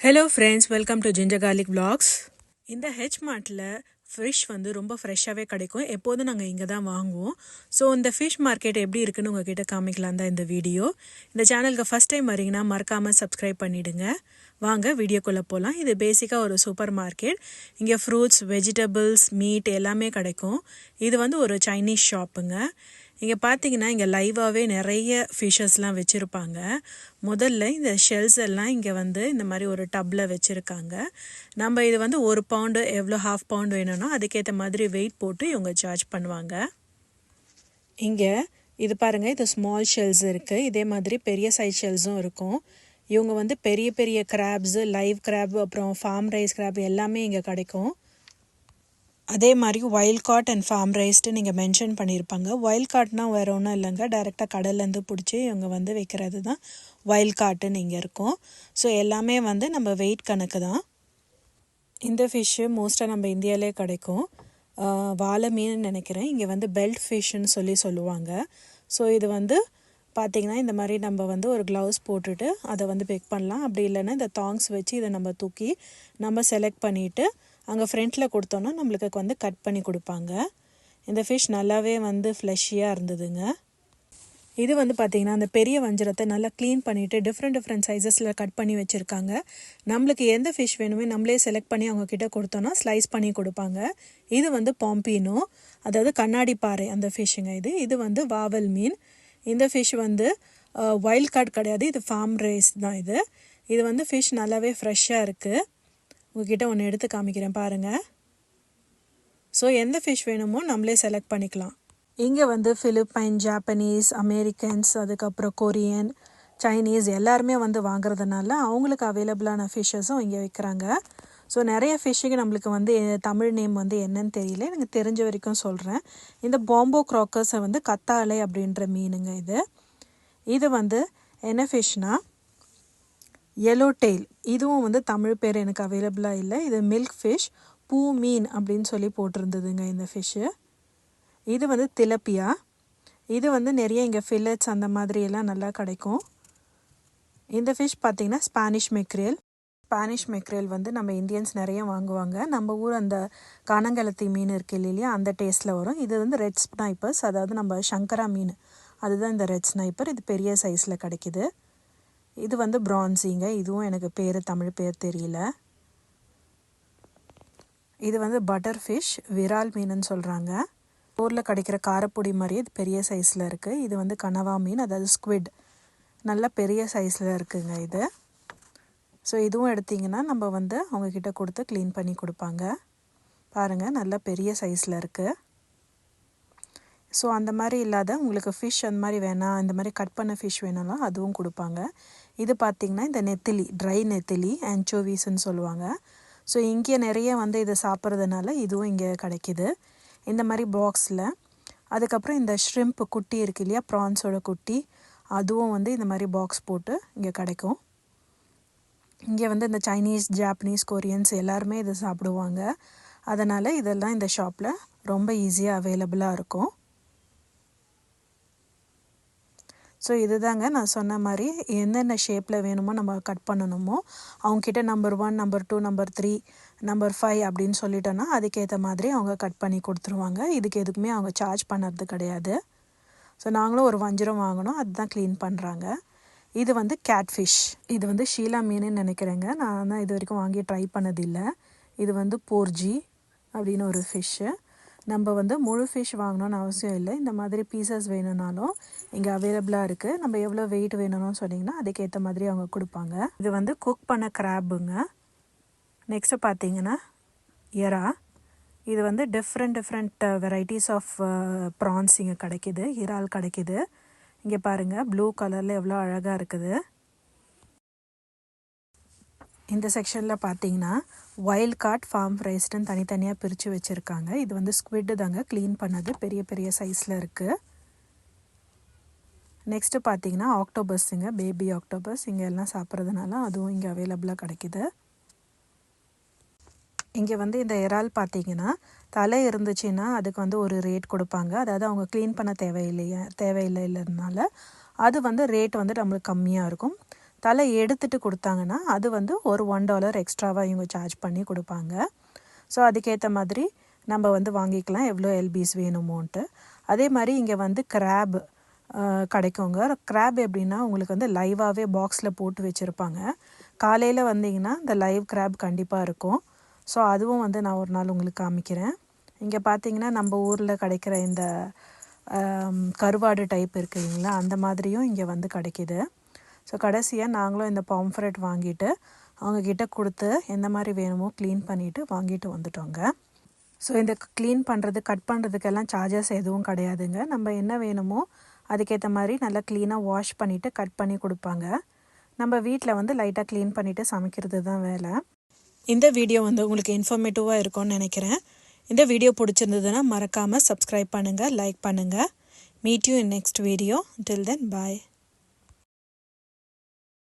Hello friends welcome to ginger garlic vlogs. இந்த H மார்ட்டில் fish வந்து ரொம்ப ஃப்ரெஷ்ஷாகவே கிடைக்கும். எப்போதும் நாங்கள் இங்கே தான் வாங்குவோம். ஸோ இந்த ஃபிஷ் மார்க்கெட் எப்படி இருக்குன்னு உங்ககிட்ட காமிக்கலாம் தான் இந்த வீடியோ இந்த சேனலுக்கு ஃபஸ்ட் டைம் வரீங்கன்னா மறக்காமல் சப்ஸ்கிரைப் பண்ணிவிடுங்க வாங்க வீடியோக்குள்ளே போகலாம் இது பேசிக்காக ஒரு சூப்பர் மார்க்கெட் இங்கே ஃப்ரூட்ஸ் வெஜிடபிள்ஸ் மீட் எல்லாமே கிடைக்கும். இது வந்து ஒரு சைனீஸ் ஷாப்புங்க இங்கே பார்த்தீங்கன்னா இங்கே லைவாகவே நிறைய ஃபிஷஸ்லாம் வச்சுருப்பாங்க. முதல்ல இந்த ஷெல்ஸ் எல்லாம் இங்கே வந்து இந்த மாதிரி ஒரு டப்பில் வச்சுருக்காங்க. நம்ம இது வந்து ஒரு பவுண்டு எவ்வளோ ஹாஃப் பவுண்ட் வேணும்னா அதுக்கேற்ற மாதிரி வெயிட் போட்டு இவங்க சார்ஜ் பண்ணுவாங்க. இங்கே இது பாருங்கள் இது ஸ்மால் ஷெல்ஸ் இருக்குது இதே மாதிரி பெரிய சைஸ் ஷெல்ஸும் இருக்கும். இவங்க வந்து பெரிய பெரிய கிராப்ஸு லைவ் கிராப் அப்புறம் ஃபார்ம் ரைஸ் கிராப் எல்லாமே இங்கே கிடைக்கும். அதே மாதிரி wild caught and farm raised நீங்கள் மென்ஷன் பண்ணியிருப்பாங்க வைல்ட் காட்னால் வேறு ஒன்றும் இல்லைங்க. டைரெக்டாக கடல்லேருந்து பிடிச்சி இவங்க வந்து வைக்கிறது தான் வைல்ட் காட்டுன்னு இங்கே இருக்கும். ஸோ எல்லாமே வந்து நம்ம வெயிட் கணக்கு தான். இந்த ஃபிஷ்ஷு மோஸ்ட்டாக நம்ம இந்தியாவிலே கிடைக்கும். வாழை மீன் நினைக்கிறேன். இங்கே வந்து பெல்ட் ஃபிஷ்ஷுன்னு சொல்லி சொல்லுவாங்க. ஸோ இது வந்து பார்த்திங்கன்னா இந்த மாதிரி நம்ம வந்து ஒரு க்ளவுஸ் போட்டுட்டு அதை வந்து பிக் பண்ணலாம். அப்படி இல்லைன்னா இந்த தாங்ஸ் வச்சு இதை நம்ம தூக்கி நம்ம செலக்ட் பண்ணிவிட்டு அங்கே ஃப்ரண்ட்டில் கொடுத்தோன்னா நம்மளுக்கு வந்து கட் பண்ணி கொடுப்பாங்க. இந்த ஃபிஷ் நல்லாவே வந்து ஃப்ளஷியாக இருந்ததுங்க. இது வந்து பார்த்திங்கன்னா அந்த பெரிய வஞ்சரத்தை நல்லா க்ளீன் பண்ணிவிட்டு டிஃப்ரெண்ட் டிஃப்ரெண்ட் சைஸஸில் கட் பண்ணி வச்சுருக்காங்க. நம்மளுக்கு எந்த ஃபிஷ் வேணுமே நம்மளே செலக்ட் பண்ணி அவங்க கிட்ட கொடுத்தோன்னா ஸ்லைஸ் பண்ணி கொடுப்பாங்க. இது வந்து பாம்பினோ அதாவது கண்ணாடி பாறை அந்த ஃபிஷ்ஷுங்க இது. இது வந்து வாவல் மீன். இந்த ஃபிஷ் வந்து வைல்ட் கார்ட் கிடையாது. இது ஃபார்ம் ரைஸ் தான் இது. இது வந்து ஃபிஷ் நல்லாவே ஃப்ரெஷ்ஷாக இருக்குது உங்ககிட்ட ஒன்று எடுத்து காமிக்கிறேன் பாருங்கள் ஸோ எந்த ஃபிஷ் வேணுமோ நம்மளே செலக்ட் பண்ணிக்கலாம். இங்கே வந்து ஃபிலிப்பைன் ஜாப்பனீஸ் அமெரிக்கன்ஸ் அதுக்கப்புறம் கொரியன் சைனீஸ் எல்லாருமே வந்து வாங்குறதுனால அவங்களுக்கு அவைலபிளான ஃபிஷ்ஷஸும் இங்கே விற்கிறாங்க ஸோ நிறைய ஃபிஷ்ஷுக்கு நம்மளுக்கு வந்து தமிழ் நேம் வந்து என்னன்னு தெரியல. எனக்கு தெரிஞ்ச வரைக்கும் சொல்கிறேன் இந்த பாம்போ க்ராக்கர்ஸை வந்து கத்தாழை அப்படின்ற மீனுங்க இது. இது வந்து என்ன ஃபிஷ்னால் எல்லோ டெயில் இதுவும் வந்து தமிழ் பேர் எனக்கு அவைலபிளாக இல்லை. இது மில்க் ஃபிஷ் பூ மீன் அப்படின்னு சொல்லி போட்டிருந்ததுங்க இந்த ஃபிஷ்ஷு இது வந்து திலப்பியா. இது வந்து நிறைய இங்கே ஃபில்லட்ஸ் அந்த மாதிரி எல்லாம் நல்லா கிடைக்கும். இந்த ஃபிஷ் பார்த்திங்கன்னா ஸ்பானிஷ் மெக்ரியல் ஸ்பானிஷ் மெக்ரேல் வந்து நம்ம இந்தியன்ஸ் நிறைய வாங்குவாங்க. நம்ம ஊர் அந்த காணங்கலத்தி மீன் இருக்கு இல்லையா அந்த டேஸ்ட்டில் வரும். இது வந்து ரெட் ஸ்னைப்பர்ஸ் அதாவது நம்ம சங்கரா மீன். அதுதான் இந்த ரெட் ஸ்னைப்பர் இது பெரிய சைஸில் கிடைக்கிது. இது வந்து பிரான்சிங்க இதுவும் எனக்கு பேர் தமிழ் பேர் தெரியல. இது வந்து பட்டர் ஃபிஷ் விரால் மீனுன்னு சொல்கிறாங்க ஊரில் கிடைக்கிற காரப்பொடி மாதிரியே இது பெரிய சைஸில் இருக்குது இது வந்து கனவா மீன் அதாவது ஸ்குவிட் நல்ல பெரிய சைஸில் இருக்குங்க இது. ஸோ இதுவும் எடுத்திங்கன்னா நம்ம வந்து அவங்கக்கிட்ட கொடுத்து க்ளீன் பண்ணி கொடுப்பாங்க. பாருங்கள் நல்ல பெரிய சைஸில் இருக்குது ஸோ அந்த மாதிரி இல்லாத உங்களுக்கு ஃபிஷ் அந்த மாதிரி வேணாம் இந்த மாதிரி கட் பண்ண ஃபிஷ் வேணும்னா அதுவும் கொடுப்பாங்க. இது பார்த்திங்கன்னா இந்த நெத்திலி ட்ரை நெத்திலி ஆன்ச்சோவீஸ்ன்னு சொல்லுவாங்க. ஸோ இங்கே நிறைய வந்து இதை சாப்பிட்றதுனால இதுவும் இங்கே கிடைக்கிது. இந்த மாதிரி பாக்ஸில் அதுக்கப்புறம் இந்த ஷ்ரிம்ப் குட்டி இருக்கு இல்லையா ப்ரான்ஸோட குட்டி அதுவும் வந்து இந்த மாதிரி பாக்ஸ் போட்டு இங்கே கிடைக்கும். இங்கே வந்து இந்த சைனீஸ் ஜாப்பனீஸ் கொரியன்ஸ் எல்லாருமே இதை சாப்பிடுவாங்க. அதனால் இதெல்லாம் இந்த ஷாப்பில் ரொம்ப ஈஸியாக அவைலபிளாக இருக்கும். ஸோ இதுதாங்க நான் சொன்ன மாதிரி என்னென்ன ஷேப்பில் வேணுமோ நம்ம கட் பண்ணணுமோ அவங்கக்கிட்ட number one number two number three number five அப்படின்னு சொல்லிட்டோன்னா அதுக்கேற்ற மாதிரி அவங்க கட் பண்ணி கொடுத்துருவாங்க. இதுக்கு எதுக்குமே அவங்க சார்ஜ் பண்ணுறது கிடையாது. ஸோ நாங்களும் ஒரு வஞ்சிரம் வாங்கினோம் அதுதான் க்ளீன் பண்ணுறாங்க இது வந்து கேட்ஃபிஷ் இது வந்து ஷீலா மீனுன்னு நினைக்கிறேங்க. நான் தான் இது வரைக்கும் வாங்கி ட்ரை பண்ணதில்லை. இது வந்து போர்ஜி அப்படின்னு ஒரு ஃபிஷ்ஷு நம்ம வந்து முழு ஃபிஷ் வாங்கணும்னு அவசியம் இல்லை. இந்த மாதிரி பீசஸ் வேணும்னாலும் இங்கே அவைலபிளாக இருக்குது நம்ம எவ்வளோ வெயிட் வேணும்னு சொன்னிங்கன்னா அதுக்கேற்ற மாதிரி அவங்க கொடுப்பாங்க. இது வந்து குக் பண்ண கிராப்புங்க நெக்ஸ்ட்டு பார்த்தீங்கன்னா எறா. இது வந்து different different varieties of prawns இங்கே கிடைக்கிது. இறால் கிடைக்கிது. இங்கே பாருங்கள் ப்ளூ கலரில் எவ்வளோ அழகாக இருக்குது. இந்த செக்ஷனில் பார்த்தீங்கன்னா வைல்ட் காட் ஃபார்ம் ரைஸ்டுன்னு தனித்தனியாக பிரித்து வச்சுருக்காங்க. இது வந்து ஸ்குவிட்டு தாங்க. க்ளீன் பண்ணது. பெரிய பெரிய சைஸில் இருக்குது நெக்ஸ்ட்டு பார்த்தீங்கன்னா ஆக்டோபஸ்ஸுங்க பேபி ஆக்டோபஸ் இங்கே எல்லாம் சாப்பிட்றதுனால அதுவும் இங்கே அவைலபிளாக கிடைக்கிது. இங்கே வந்து இந்த இறால் பார்த்தீங்கன்னா தலை இருந்துச்சுன்னா அதுக்கு வந்து ஒரு ரேட் கொடுப்பாங்க. அதாவது அவங்க க்ளீன் பண்ண தேவையில்லையே தேவையில்லை அது வந்து ரேட் வந்து நம்மளுக்கு கம்மியாக இருக்கும். தலை எடுத்துட்டு கொடுத்தாங்கன்னா அது வந்து ஒரு ஒன் டாலர் எக்ஸ்ட்ராவாக இவங்க சார்ஜ் பண்ணி கொடுப்பாங்க. ஸோ அதுக்கேற்ற மாதிரி நம்ம வந்து வாங்கிக்கலாம் எவ்வளோ எல்பிஸ் வேணுமோன்ட்டு. அதே மாதிரி இங்கே வந்து கிராப் கிடைக்குங்க. கிராப் எப்படின்னா உங்களுக்கு வந்து லைவாகவே பாக்ஸில் போட்டு வச்சுருப்பாங்க. காலையில் வந்தீங்கன்னா இந்த லைவ் கிராப் கண்டிப்பாக இருக்கும். ஸோ அதுவும் வந்து நான் ஒரு நாள் உங்களுக்கு காமிக்கிறேன். இங்கே பார்த்தீங்கன்னா நம்ம ஊரில் கிடைக்கிற இந்த கருவாடு டைப் இருக்குதுங்களா அந்த மாதிரியும் இங்கே வந்து கிடைக்கிது. ஸோ கடைசியாக நாங்களும் இந்த பாம்ஃப்ரெட் வாங்கிட்டு அவங்கக்கிட்ட கொடுத்து எந்த மாதிரி வேணுமோ க்ளீன் பண்ணிவிட்டு வாங்கிட்டு வந்துட்டோங்க. ஸோ இந்த க்ளீன் பண்ணுறது கட் பண்ணுறதுக்கெல்லாம் சார்ஜஸ் எதுவும் கிடையாதுங்க. நம்ம என்ன வேணுமோ அதுக்கேற்ற மாதிரி நல்லா க்ளீனாக வாஷ் பண்ணிவிட்டு கட் பண்ணி கொடுப்பாங்க. நம்ம வீட்டில் வந்து லைட்டாக க்ளீன் பண்ணிவிட்டு சமைக்கிறது தான் வேலை. இந்த வீடியோ வந்து உங்களுக்கு இன்ஃபர்மேட்டிவாக இருக்கும்னு நினைக்கிறேன். இந்த வீடியோ பிடிச்சிருந்ததுன்னா மறக்காமல் சப்ஸ்கிரைப் பண்ணுங்கள் லைக் பண்ணுங்கள் meet you in next video till then bye